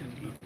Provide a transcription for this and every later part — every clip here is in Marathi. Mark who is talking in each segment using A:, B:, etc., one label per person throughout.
A: action.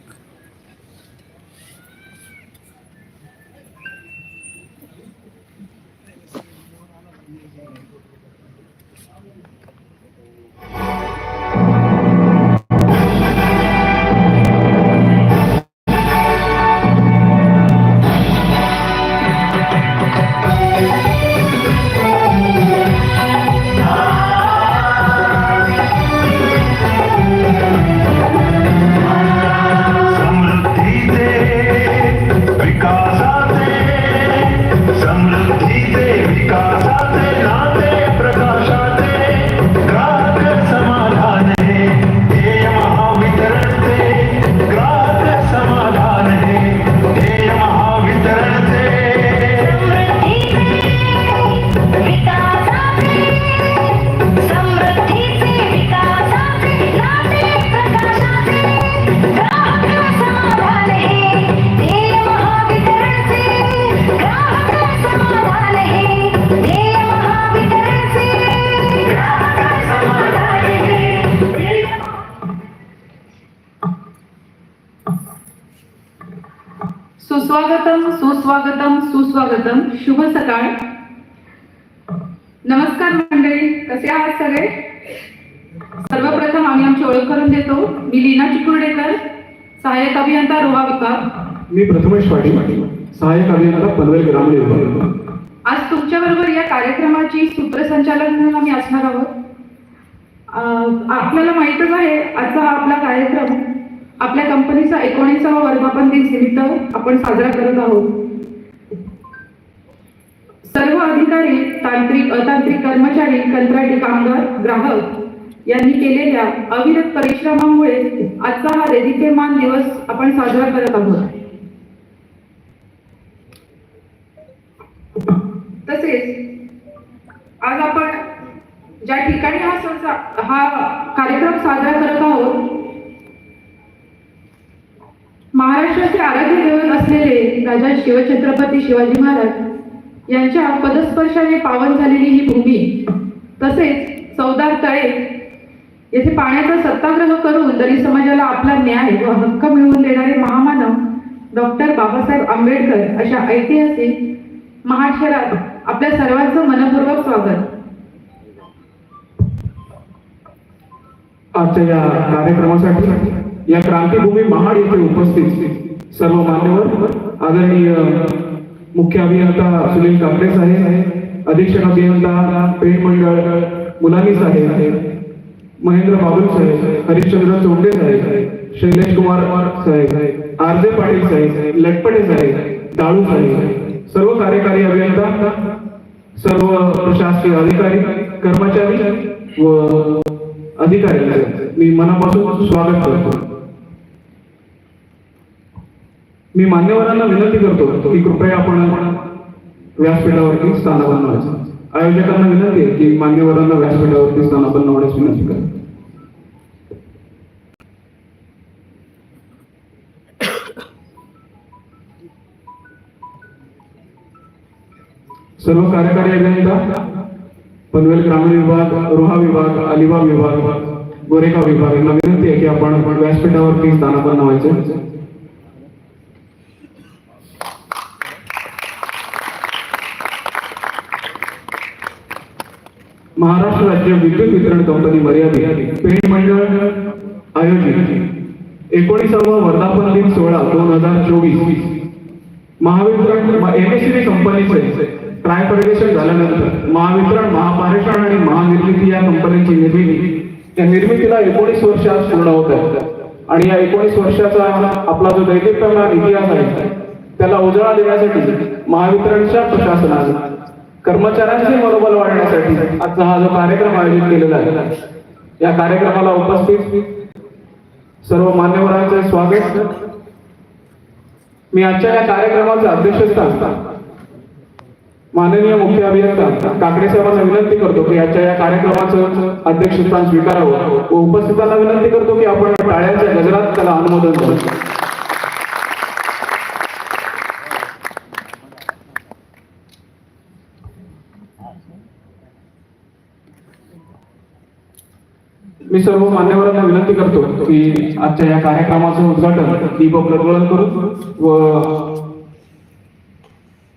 A: आमची ओळख करून देतो. मी लीना चिकुर्डेकर सहाय्यक अभियंता रोहा विभाग
B: मी प्रथमेश पाटील सहाय्यक अभियंता पनवेल विभाग.
A: आज तुमच्या बरोबर या कार्यक्रमाची सूत्रसंचालन म्हणून आम्ही असणार आहोत. आपल्याला माहीतच आहे आजचा आपला कार्यक्रम आपल्या कंपनीचा एकोणीसावा वर्धापन दिन निमित्त आपण साजरा करत आहोत. सर्व अधिकारी तांत्रिक अतांत्रिक कर्मचारी कंत्राटी कामगार ग्राहक यांनी केलेल्या अविरत परिश्रमामुळे आजचा हा देदीप्यमान दिवस आपण साजरा करत आहोत. तसेच आज आपण ज्या ठिकाणी हा सण हा कार्यक्रम साजरा करत आहोत महाराष्ट्राचे आराध्य दैवत असलेले राजा शिवछत्रपती शिवाजी महाराज यांच्या पदस्पर्शाने पावन झालेली ही भूमी तसेच चौदार तळे येथे पाण्याचा सत्याग्रह करून दलित समाजाला आपला न्याय व हक्क मिळवून देणारे महामानव डॉक्टर बाबासाहेब आंबेडकर अशा ऐतिहासिक महाशहरात आपल्या सर्वांचं मनपूर्वक स्वागत.
B: आजच्या या कार्यक्रमासाठी या क्रांतीभूमी महाड येथे उपस्थित सर्व मान्यवर आदरणीय मुख्य अभियंता सुनील काकडे साहेब अधीक्षक अभियंता पेठ मंडळ मुलानी साहेब महेंद्र बाबू साहेब हरिश्चंद्र चोंडे साहेब शैलेश कुमार साहेब आरजे पाटील साहेब लटपटे साहेब डाळू साहेब सर्व कार्यकारी अभियंता सर्व प्रशासकीय अधिकारी कर्मचारी व अधिकारी मी मनापासून स्वागत करतो. मी मान्यवरांना विनंती करतो की कृपया आपण व्यासपीठावरती स्थानावर व्हायचं. आयोजकांना विनंती आहे की मान्यवरांना व्यासपीठावरती स्थान आपण नवड्यास विनंती करा. सर्व कार्यकारी अभियंता पनवेल ग्रामीण विभाग रोहा विभाग अलिबाग विभाग गोरेगाव विभाग यांना विनंती आहे की आपण आपण व्यासपीठावरती स्थानापन्न व्हायचे. महाराष्ट्र राज्य विद्युत वितरण कंपनी मर्यादित पेण मंडळ आयोजित. एकोणीसावा वर्धापन दिन सोहळा दोन हजार चोवीस. महावितरण एमएससी कंपनीचे ट्रायफर्गेशन झाल्यानंतर महावितरण महापारेषण आणि महानिर्मिती या कंपनीची निर्मिती त्या निर्मितीला एकोणीस वर्ष आज पूर्ण होत आहे. आणि या एकोणीस वर्षाचा आपला जो दैदिप्यमान इतिहास आहे त्याला उजाळा देण्यासाठी महावितरणच्या प्रशासनाने कर्मचाऱ्यांचे मनोबल वाढण्यासाठी आजचा हा जो कार्यक्रम आयोजित केलेला आहे या कार्यक्रमाला उपस्थित सर्व मान्यवरांचे स्वागत. मी आजच्या या कार्यक्रमाचं अध्यक्षस्थान माननीय मुख्य अभियंता काकडे साहेबांना विनंती करतो की आजच्या या कार्यक्रमाचं अध्यक्षस्थान स्वीकारावं व उपस्थितांना विनंती करतो की आपण टाळ्यांच्या गजरात त्याला अनुमोदन करू. मी सर्व मान्यवरांना विनंती करतो की आजच्या या कार्यक्रमाचं उद्घाटन दीप प्रज्वलन करून व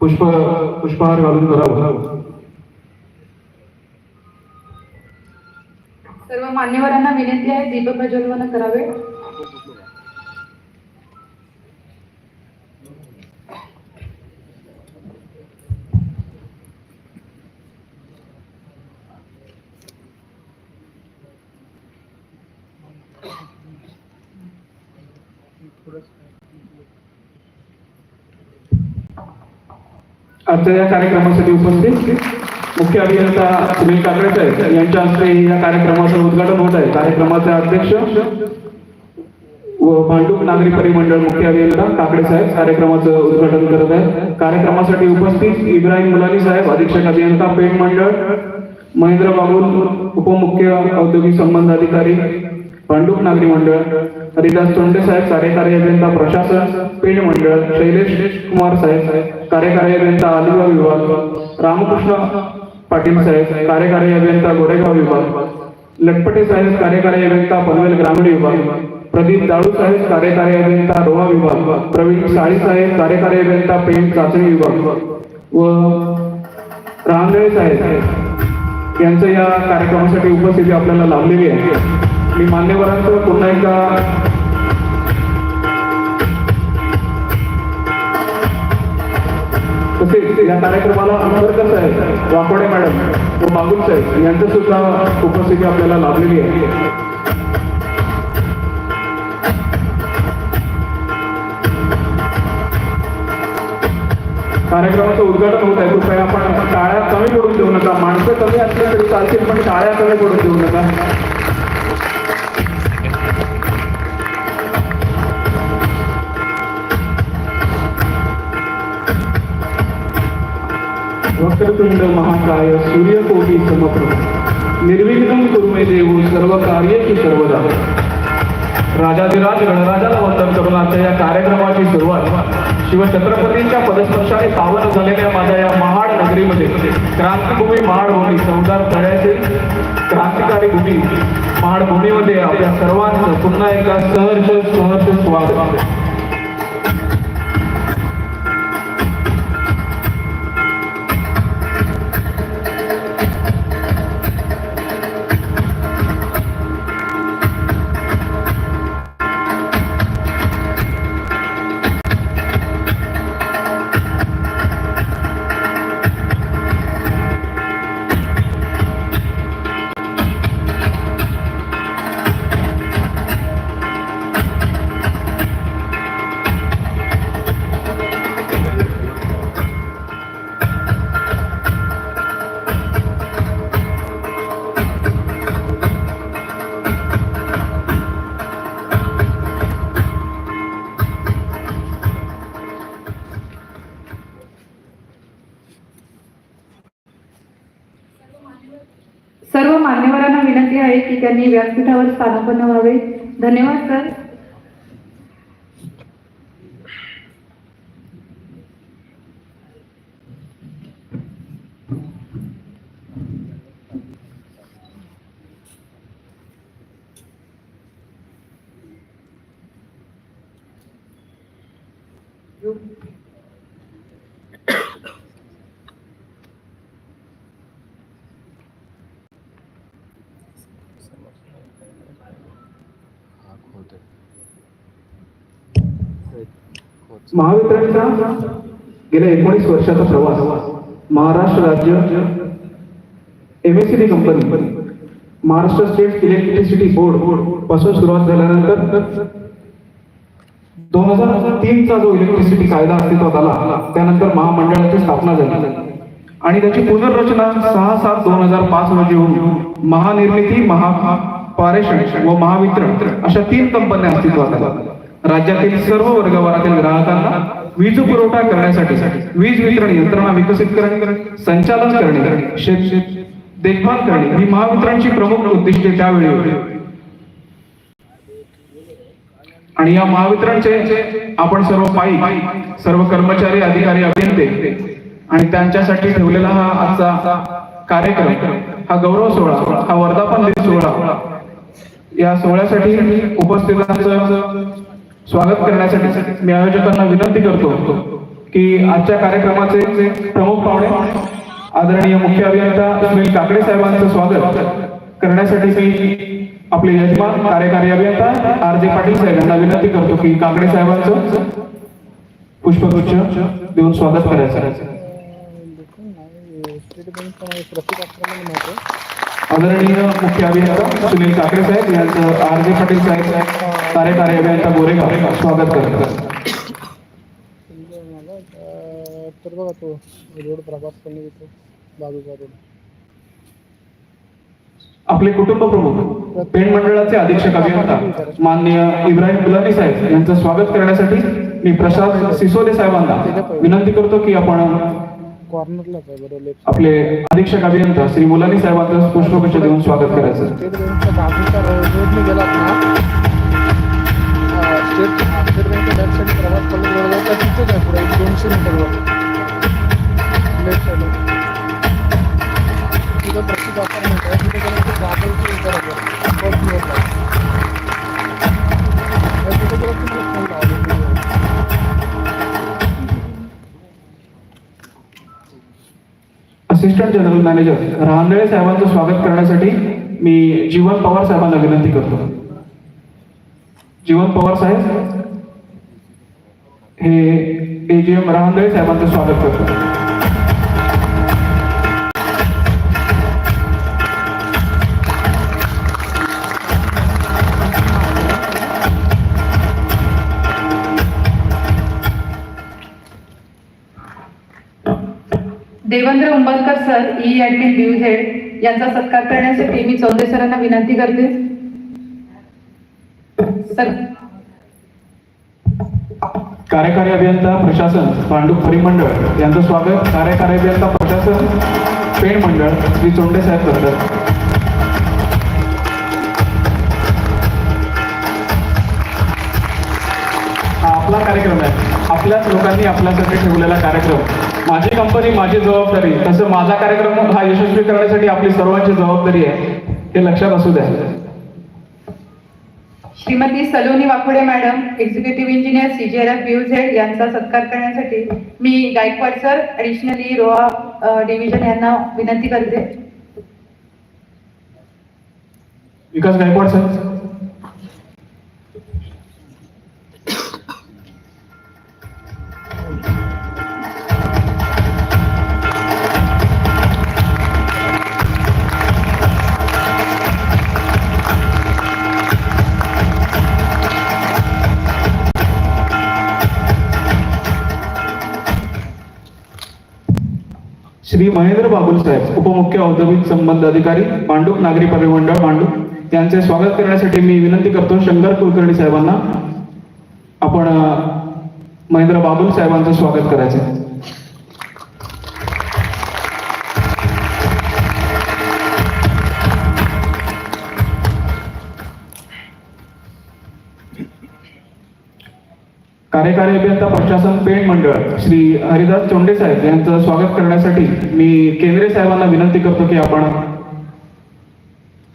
B: पुष्प पुष्पहार घालून करावं.
A: सर्व मान्यवरांना विनंती आहे दीप प्रज्वलन करावे.
B: आजच्या या कार्यक्रमासाठी उपस्थित मुख्य अभियंता सुनील काकडे साहेब यांच्या हस्ते या कार्यक्रमाचं उद्घाटन होत आहे. कार्यक्रमाचे अध्यक्ष व भांडूप नागरी परिमंडळ मुख्य अभियंता काकडे साहेब कार्यक्रमाचं उद्घाटन करत आहेत. कार्यक्रमासाठी उपस्थित इब्राहिम मुलानी साहेब अधीक्षक अभियंता पेठ मंडळ महेंद्र बाबूल उपमुख्य औद्योगिक संबंध अधिकारी भांडूप नागरी मंडळ हरिदास तोंडे साहेब कार्यकारी अभियंता प्रशासन पेठ मंडळ शैलेश कुमार साहेब कार्यकारी अभियंता अलिबाग विभाग रामकृष्ण पाटील साहेब कार्यकारी अभियंता गोरेगाव विभाग लटपटे साहेब कार्यकारी अभियंता पनवेल ग्रामीण विभाग प्रदीप दाळू साहेब कार्यकारी अभियंता रोहा विभाग प्रवीण साळी साहेब कार्यकारी अभियंता पेंट चाचणी विभाग व रामदेव साहेब. यांचं या कार्यक्रमासाठी उपस्थिती आपल्याला लाभलेली आहे. मी मान्यवरांचं पुन्हा एकदा तसेच या कार्यक्रमाला अंतर्गत आहे? वाकोडे मॅडम व मागून साहेब यांचं सुद्धा उपस्थिती आपल्याला लाभलेली आहे. कार्यक्रमाचं उद्घाटन होत आहे. कृपया आपण टाळ्या कमी पडून देऊ नका. माणसं कमी असल्या तरी चालतील पण टाळ्या कमी पडून देऊ नका. वक्रतुंड महाकाय सूर्यकोटी समप्रभ निर्विघ्नं कुर्मे देव सर्व कार्य की सर्वदा राजाधिराज गणराजाला वंदन करून आजच्या या कार्यक्रमाची सुरुवात शिवछत्रपतींच्या पदस्पर्शाने पावन झालेल्या माझ्या या महाड नगरीमध्ये क्रांतिभूमी महाड भूमी संसार तळ्याचे क्रांतिकारी भूमी महाड भूमीमध्ये आपल्या सर्वांचं पुन्हा एकदा सहर्ष सहर्ष स्वागत
A: त्यांनी व्यासपीठावर स्थानापन्न व्हावे धन्यवाद सर Thank you.
B: महावितरणचा गेल्या एकोणीस वर्षाचा प्रवास महाराष्ट्र राज्य MSCB company Maharashtra state electricity बोर्डपासून सुरुवात झाल्यानंतर दोन हजार तीनचा जो इलेक्ट्रिसिटी कायदा अस्तित्वात आला त्यानंतर महामंडळाची स्थापना झाली. आणि त्याची पुनर्रचना सहा सात दोन हजार पाच रोजी होऊन महानिर्मिती महापारेषण व महावितरण अशा तीन कंपन्या अस्तित्वात आल्या. राज्यातील सर्व वर्गवारातील ग्राहकांना वीज पुरवठा करण्यासाठी वीज वितरण यंत्रणा विकसित करणे संचालन करणे शेत देखभाल करणे ही महावितरणची प्रमुख उद्दिष्टे त्यावेळी. होती आणि या महावितरणचे आपण सर्व पायी सर्व कर्मचारी अधिकारी अभियंते आणि त्यांच्यासाठी ठेवलेला हा आजचा कार्यक्रम हा गौरव सोहळा हा वर्धापन दिन सोहळा या सोहळ्यासाठी उपस्थितांचं स्वागत करण्यासाठी मी आयोजकांना विनंती करतो की आजच्या कार्यक्रमाचे प्रमुख पाहुणे आदरणीय मुख्य अभियंता सुनील काकडे साहेबांचं स्वागत करण्यासाठी मी आपले यजमान कार्यकारी अभियंता आर जे पाटील साहेब यांना विनंती करतो की काकडे साहेबांचं पुष्पगुच्छ देऊन स्वागत करायचं. आदरणीय मुख्य अभियंता सुनील काकडे साहेब यांचं आर जे पाटील साहेब तारे अभियंता गोरेगाव स्वागत करतात
C: तर बघा तो रोड प्रभात पण येतो बाजूचा रोड
B: आपले कुटुंब प्रमुख पेण मंडळाचे अधीक्षक अभियंता माननीय इब्राहिम गुलानी साहेब यांचं स्वागत करण्यासाठी मी प्रशांत सिसोदे साहेबांना विनंती करतो की आपण
C: लेफ्ट
B: आपले अधीक्षक अभियंता श्री मुलानी साहेबांचं पुष्पगुच्छ देऊन स्वागत करायचं.
C: स्टेट बँकच्या बाजूचा रोडने गेलात ना अं, स्टेट स्टेट बँकच्या back side Prabhat college road आहे त्या तिथेच आहे पुढे एक दोनशे मीटरवर लेफ्ट साईडला तिथं प्रत्येक अपार्टमेंट आहे तिथे गेलं की बाबलचं इतर आहे फर्स्ट फ्लोअरला तिथे गेलं की मला फोन लावले
B: असिस्टंट जनरल मॅनेजर रांदळे साहेबांचं स्वागत करण्यासाठी मी जीवन पवार साहेबांना विनंती करतो. जीवन पवार साहेब हे एजीएम रांदळे साहेबांचं स्वागत करतो.
A: Devendra Umbarkar sir E admin due head यांचा सत्कार करण्यासाठी मी चौधरी सरांना विनंती करते. सर.
B: कार्यकारी अभियंता प्रशासन भांडूप परिमंडळ यांचं स्वागत. कार्यकारी अभियंता प्रशासन पेण मंडळ श्री चोंडे साहेब करतात. आपला कार्यक्रम आहे. आपल्याच लोकांनी आपल्यासाठी ठेवलेला कार्यक्रम. माझी कंपनी माझी जबाबदारी. तसं माझा कार्यक्रम हा यशस्वी करण्यासाठी आपली सर्वांची जबाबदारी आहे. हे लक्षात असू द्या.
A: Shrimati Saloni Wakude madam executive engineer CGRF news head यांचा सत्कार करण्यासाठी मी Gaikwad sir additionally Roha division यांना विनंती करते.
B: विकास गायकवाड सर. श्री महेंद्र बाबुल साहेब उपमुख्य औद्योगिक संबंध अधिकारी मांडूप नागरी परिमंडळ मांडूप यांचे स्वागत करण्यासाठी मी विनंती करतो शंकर कुलकर्णी साहेबांना. आपण महेंद्र बाबुल साहेबांचं स्वागत करायचं कार्यकारी अभियंता प्रशासन पेण मंडळ श्री हरिदास चोंडे साहेब यांचं स्वागत करण्यासाठी मी केंद्रे साहेबांना विनंती करतो की आपण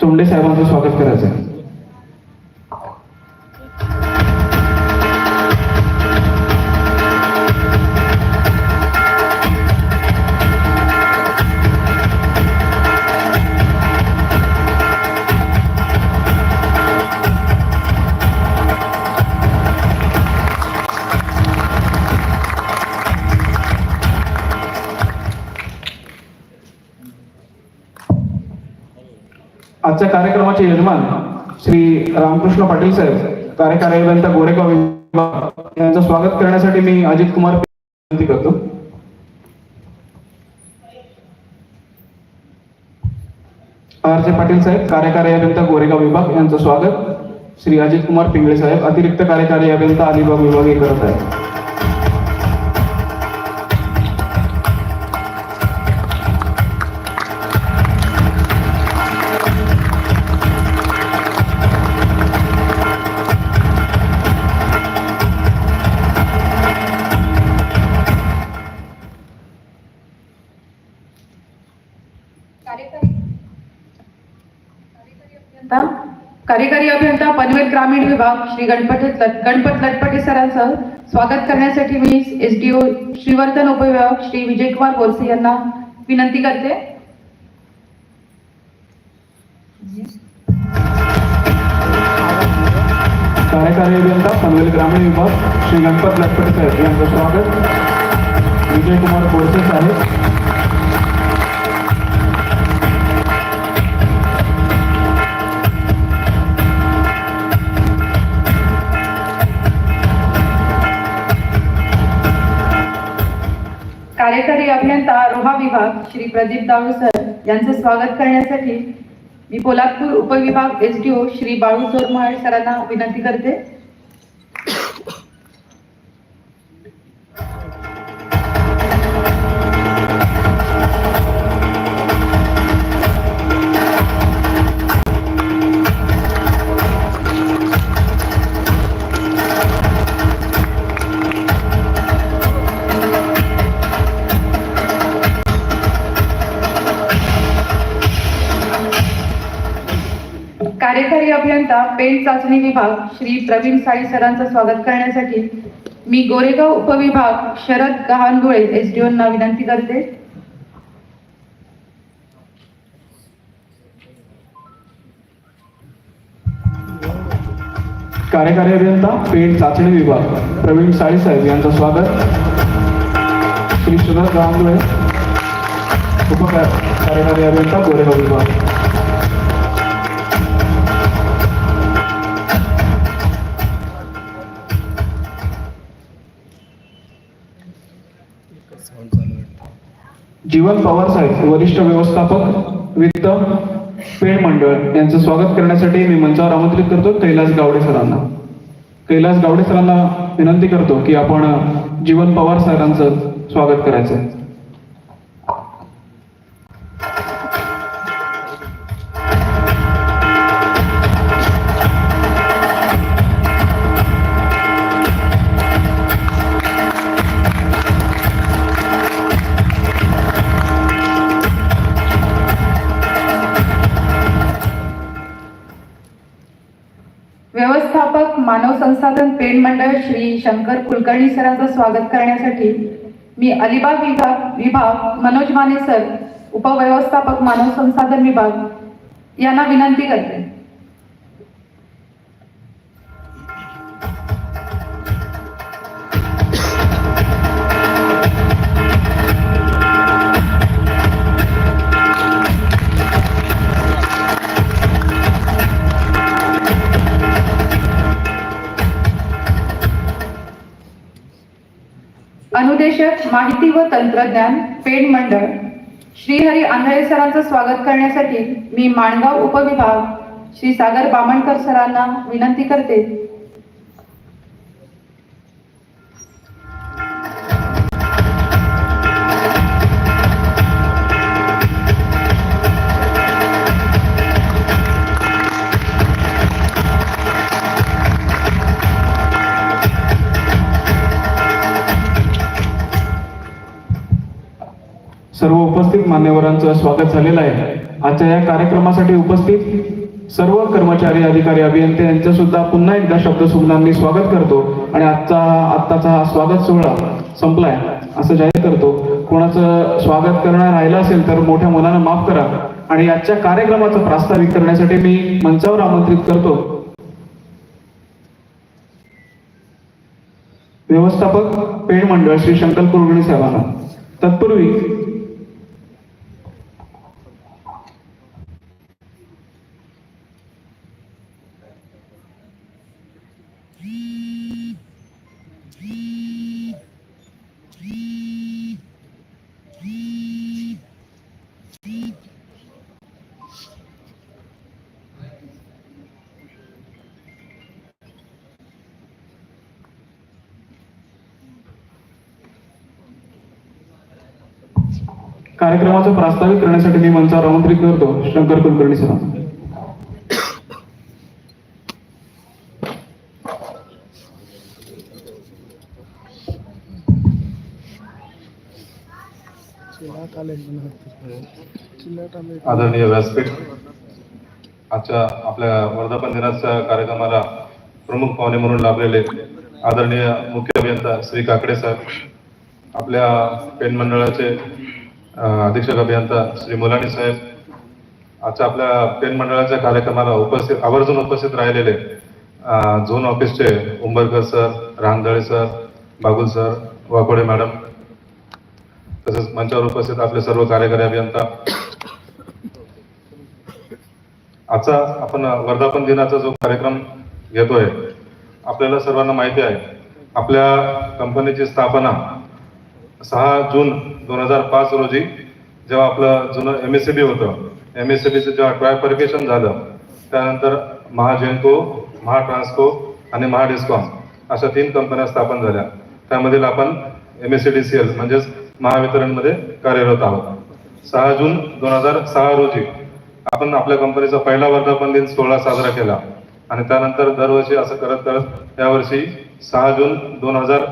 B: चोंडे साहेबांचं स्वागत करायचं आजच्या कार्यक्रमाचे यजमान श्री रामकृष्ण पाटील साहेब कार्यकारी अभियंता गोरेगाव विभाग यांचं स्वागत करण्यासाठी मी अजित कुमार विनंती करतो. आर जे पाटील साहेब कार्यकारी अभियंता गोरेगाव विभाग यांचं स्वागत. श्री अजित कुमार पिंगळे साहेब अतिरिक्त कार्यकारी अभियंता अलिबाग विभाग हे करत आहेत.
A: विभाग श्री गणपती गणपत लटपटे सरांचं स्वागत करण्यासाठी मी एस डी ओ श्रीवर्धन उपविभाग श्री विजयकुमार बोरसे यांना विनंती करते.
B: कार्यकारी अभियंता पनवेल ग्रामीण विभाग श्री गणपत लटपटे साहेब यांचं स्वागत. विजयकुमार बोरसे साहेब.
A: कार्यकारी अभियंता रोहा विभाग श्री प्रदीप दावळे सर यांचं स्वागत करण्यासाठी मी पोलादपूर उपविभाग S D O Shri Balu Chormahale सरांना विनंती करते. अभियंता पेंट चाचणी विभाग श्री प्रवीण साळी सरांचं स्वागत करण्यासाठी मी गोरेगाव उपविभाग शरद गहानगुळे एस डी ओना विनंती करते.
B: कार्यकारी अभियंता पेंट चाचणी विभाग प्रवीण साळी साहेब यांचं स्वागत. श्री सुधर गांगुळे उपकार्यकारी अभियंता गोरेगाव विभाग. जीवन पवार साहेब वरिष्ठ व्यवस्थापक वित्त पेण मंडळ यांचं स्वागत करण्यासाठी मी मंचावर आमंत्रित करतो कैलास गावडे सरांना. कैलास गावडे सरांना विनंती करतो की आपण जीवन पवार सरांचं स्वागत करायचं
A: पेण मंडळ श्री शंकर कुलकर्णी सरांचं स्वागत करण्यासाठी मी अलिबाग विभाग विभाग मनोज माने सर उपव्यवस्थापक मानव संसाधन विभाग यांना विनंती करते. तंत्रज्ञान पेण मंडळ. श्रीहरी आंधळे सरांचं स्वागत करण्यासाठी मी माणगाव उपविभाग श्री सागर बामणकर सरांना विनंती करते.
B: मान्यवरांचं स्वागत झालेलं आहे. आजच्या या कार्यक्रमासाठी उपस्थित सर्व कर्मचारी अधिकारी अभियंते यांचं सुद्धा पुन्हा एकदा शब्द स्वागत करतो आणि आजचा आत्ताचा हा स्वागत सोहळा संपलाय. असं जाहीर करतो. कोणाचं स्वागत करणं राहिलं असेल तर मोठ्या मुलानं माफ करा. आणि आजच्या कार्यक्रमाचं प्रास्ताविक करण्यासाठी मी मंचावर आमंत्रित करतो. व्यवस्थापक पेण मंडळ श्री शंकर कुलकर्णी साहेबांना. तत्पूर्वी कार्यक्रमाचं प्रास्ताविक करण्यासाठी मी मंचावर आमंत्रित करतो. शंकर कुलकर्णी सर.
D: आदरणीय व्यासपीठ आजच्या आपल्या वर्धापन दिनाच्या कार्यक्रमाला प्रमुख पाहुणे म्हणून लाभलेले आदरणीय मुख्य अभियंता श्री काकडे साहेब आपल्या पेन मंडळाचे अधीक्षक अभियंता श्री मुलानी साहेब. आजच्या आपल्या पेन मंडळाच्या कार्यक्रमाला उपस्थित आवर्जून उपस्थित राहिलेले झोन ऑफिसचे Umbarkar sir Rangdale sir Bagul sir Wakode madam तसेच मंचावर उपस्थित आपले सर्व कार्यकारी अभियंता. आजचा आपण वर्धापन दिनाचा जो कार्यक्रम घेतोय आपल्याला सर्वांना माहिती आहे आपल्या कंपनीची स्थापना सहा जून दोन हजार पाच रोजी जेव्हा आपलं जुनं एम एस सी बी होतं एम एस सी बीचं जेव्हा ट्रायफरिकेशन झालं त्यानंतर महाजेनको महाट्रान्सको आणि महाडिस्कॉम अशा तीन कंपन्या स्थापन झाल्या. त्यामधील आपण M S C D C L म्हणजेच महावितरणमध्ये कार्यरत आहोत. सहा जून दोन हजार सहा रोजी आपण आपल्या कंपनीचा पहिला वर्धापन दिन सोहळा साजरा केला आणि त्यानंतर दरवर्षी असं करत करत यावर्षी सहा जून दोन हजार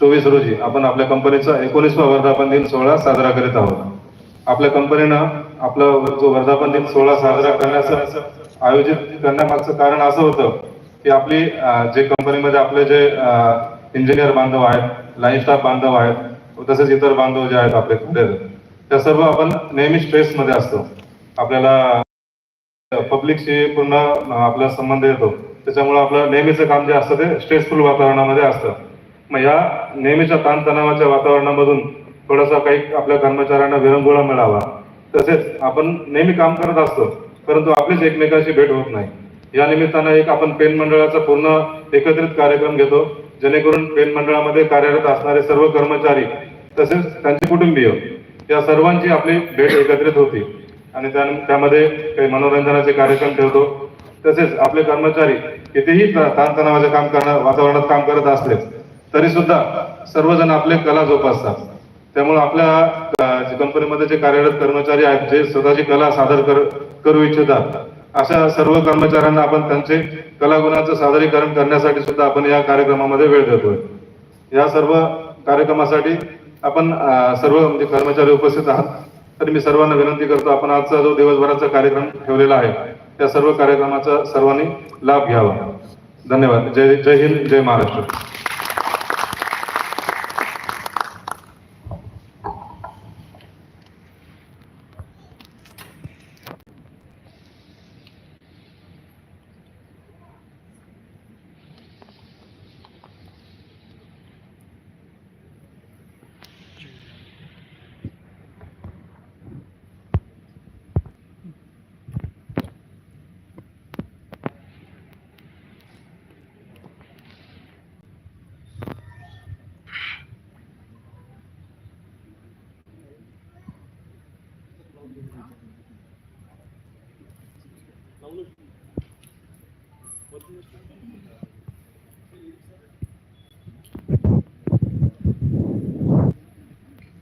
D: चोवीस रोजी आपण आपल्या कंपनीचा एकोणीसवा वर्धापन दिन सोहळा साजरा करीत आहोत. आपल्या कंपनीनं आपला जो वर्धापन दिन सोहळा साजरा करण्याचं आयोजित करण्यामागचं कारण असं होतं की आपली जे कंपनीमध्ये आपले जे इंजिनियर बांधव आहेत लाईन स्टाफ बांधव आहेत तसेच इतर बांधव जे आहेत आपले कार्यरत, त्या सर्व आपण नेहमी स्ट्रेसमध्ये असतो. आपल्याला पब्लिकशी पूर्ण आपला संबंध येतो. त्याच्यामुळे आपलं नेहमीचं काम जे असतं ते स्ट्रेसफुल वातावरणामध्ये असतं. मग या नेहमीच्या ताणतणावाच्या वातावरणामधून थोडासा काही आपल्या कर्मचाऱ्यांना विरंगुळा मिळावा. तसेच आपण नेहमी काम करत असतो परंतु आपलीच एकमेकांशी भेट होत नाही. या निमित्तानं एक आपण पेन मंडळाचा पूर्ण एकत्रित कार्यक्रम घेतो जेणेकरून पेन मंडळामध्ये कार्यरत असणारे सर्व कर्मचारी तसेच त्यांचे कुटुंबीय या सर्वांची आपली भेट एकत्रित होती. आणि त्या- त्यामध्ये काही मनोरंजनाचे कार्यक्रम ठेवतो. तसेच आपले कर्मचारी कितीही ताणतणावाचे काम करणार वातावरणात काम करत असले तरी सुद्धा सर्वजण आपले कला जोपासतात. त्यामुळे आपल्या जे कंपनीमध्ये जे कार्यरत कर्मचारी आहेत जे स्वतःची कला सादर कर करू इच्छितात अशा सर्व कर्मचाऱ्यांना आपण त्यांचे कलागुणांचं सादरीकरण करण्यासाठी सुद्धा आपण या कार्यक्रमामध्ये वेळ देतोय. या सर्व कार्यक्रमासाठी आपण सर्व म्हणजे कर्मचारी उपस्थित आहात. तर मी सर्वांना विनंती करतो आपण आजचा जो दिवसभराचा कार्यक्रम ठेवलेला आहे त्या सर्व कार्यक्रमाचा सर्वांनी लाभ घ्यावा. धन्यवाद. जय जय हिंद जय महाराष्ट्र.